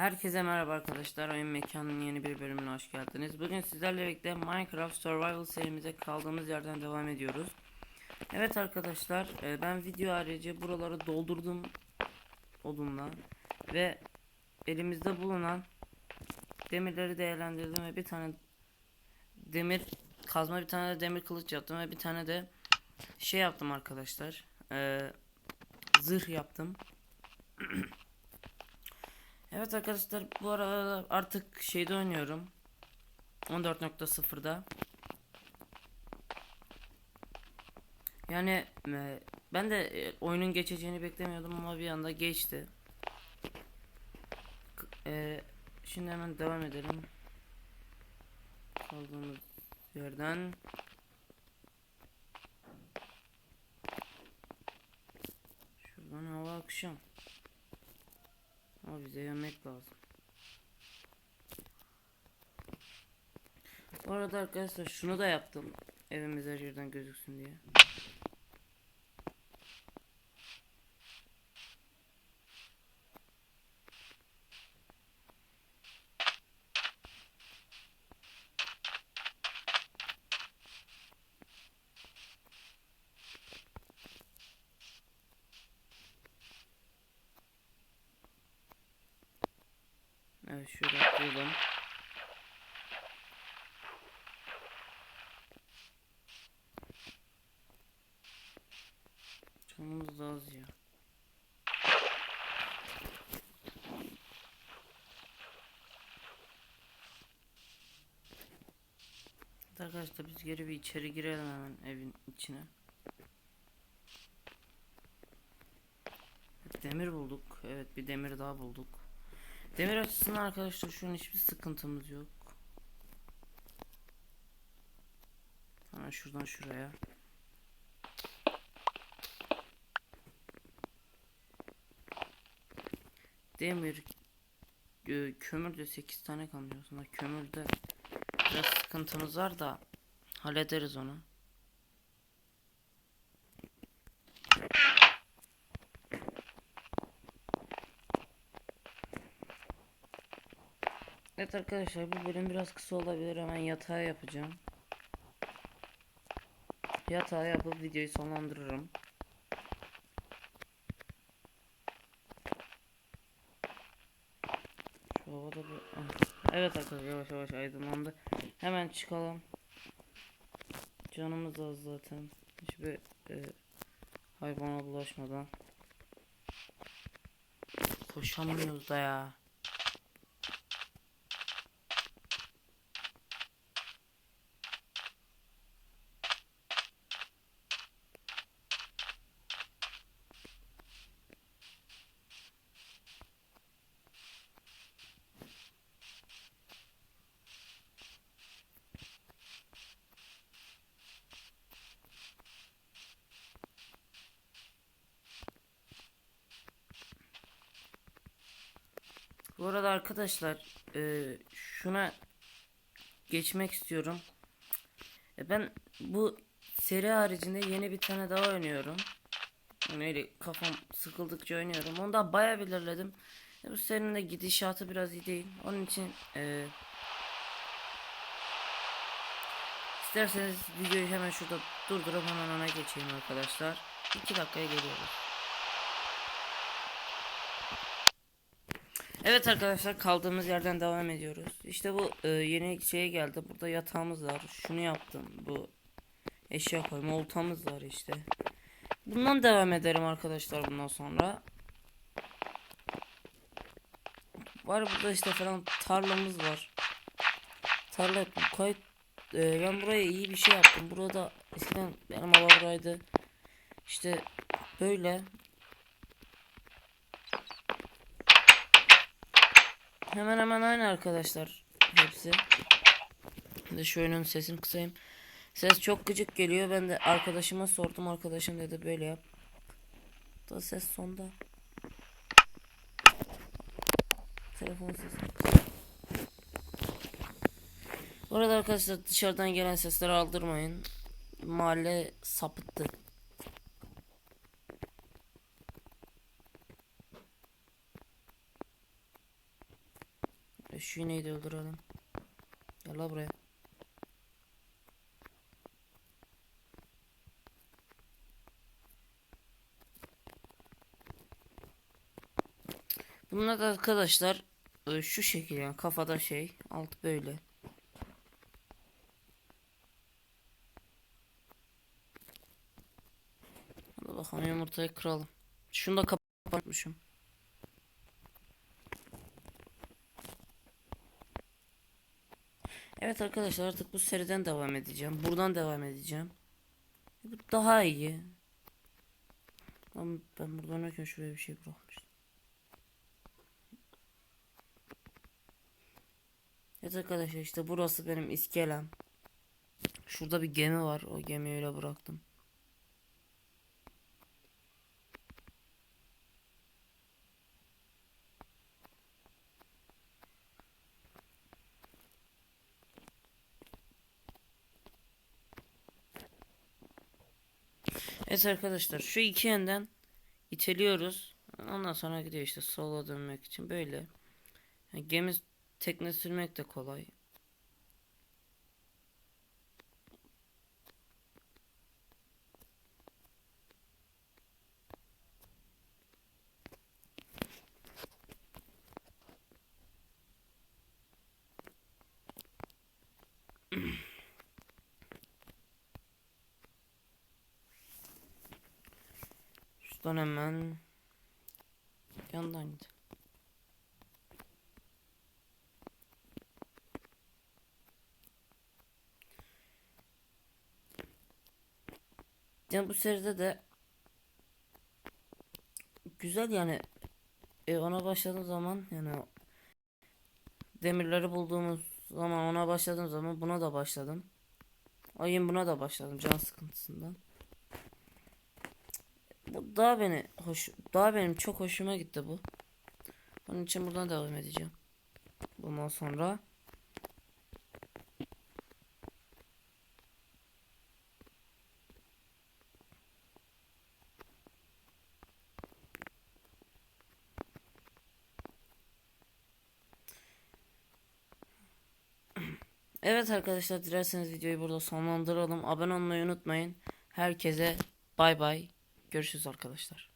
Herkese merhaba arkadaşlar. Oyun Mekanı'nın yeni bir bölümüne hoş geldiniz. Bugün sizlerle birlikte Minecraft Survival serimize kaldığımız yerden devam ediyoruz. Evet arkadaşlar, e, ben video harici buraları doldurdum odunla ve elimizde bulunan demirleri değerlendirdim ve bir tane demir kazma bir tane de demir kılıç yaptım ve bir tane de şey yaptım arkadaşlar. E, zırh yaptım. Evet arkadaşlar bu arada artık şeyde oynuyorum. 14.0'da. Yani e, ben de e, oyunun geçeceğini beklemiyordum ama bir anda geçti. E, şimdi hemen devam edelim. Kaldığımız yerden. Şuradan hava akşam. Ama bize yemek lazım. Bu arada arkadaşlar şunu da yaptım. Evimiz her yerden gözüksün diye. Evet şöyle atlayalım. Canımız da az ya. Arkadaşlar biz geri bir içeri girelim hemen evin içine. Demir bulduk. Evet bir demir daha bulduk. Demir açısından arkadaşlar şu an hiçbir sıkıntımız yok. Hemen şuradan şuraya. Demir e, kömür de 8 tane kalmıyor aslında kömürde biraz sıkıntımız var da hallederiz onu. Evet arkadaşlar bu bölüm biraz kısa olabilir hemen yatağı yapacağım. Yatağı yapıp videoyu sonlandırırım. Şu havada bir... Ah. Evet arkadaşlar yavaş yavaş aydınlandı. Hemen çıkalım. Canımız az zaten. Hiçbir e, hayvana bulaşmadan. Koşamıyoruz da ya. Bu arada arkadaşlar e, şuna geçmek istiyorum. E, ben bu seri haricinde yeni bir tane daha oynuyorum. Yani öyle kafam sıkıldıkça oynuyorum. Onu da bayağı belirledim. E, bu serinin de gidişatı biraz iyi değil. Onun için e, isterseniz videoyu hemen şurada durdurup hemen ona geçeyim arkadaşlar. 2 dakikaya geliyoruz. Evet arkadaşlar kaldığımız yerden devam ediyoruz. İşte bu e, yeni şeye geldi. Burada yatağımız var. Şunu yaptım. Bu eşya koyma oltamız var işte. Bundan devam ederim arkadaşlar bundan sonra. Var burada işte falan tarlamız var. Tarla yaptım. E, ben buraya iyi bir şey yaptım. Burada eskiden benim hava. İşte böyle Hemen hemen aynı arkadaşlar hepsi. De şu oyunun sesini kısayım. Ses çok gıcık geliyor. Ben de arkadaşıma sordum. Arkadaşım dedi böyle yap. Da ses sonda. Telefon sesi. Bu arada arkadaşlar dışarıdan gelen sesleri aldırmayın. Mahalle sapıttı. Şu ineği de öldürelim. Gel la buraya. Bunlar da arkadaşlar e, şu şekil yani kafada şey alt böyle. Hadi bakalım yumurtayı kıralım. Şunu da kapatmışım. Evet arkadaşlar artık bu seriden devam edeceğim. Buradan devam edeceğim. Bu daha iyi. Ama ben buradan oynarken şuraya bir şey bırakmıştım. Evet arkadaşlar işte burası benim iskelem. Şurada bir gemi var. O gemiyi öyle bıraktım. Evet arkadaşlar şu iki yönden iteliyoruz. Ondan sonra gidiyor işte sola dönmek için böyle. Yani gemi tekne sürmek de kolay. Şuradan hemen yandan gidelim. Yani bu seride de güzel yani e, ona başladığım zaman yani demirleri bulduğumuz zaman ona başladığım zaman buna da başladım. Ayın buna da başladım can sıkıntısından. Daha beni hoş daha benim çok hoşuma gitti bu. Onun için buradan devam edeceğim. Bundan sonra Evet arkadaşlar dilerseniz videoyu burada sonlandıralım. Abone olmayı unutmayın. Herkese bay bay. Görüşürüz arkadaşlar.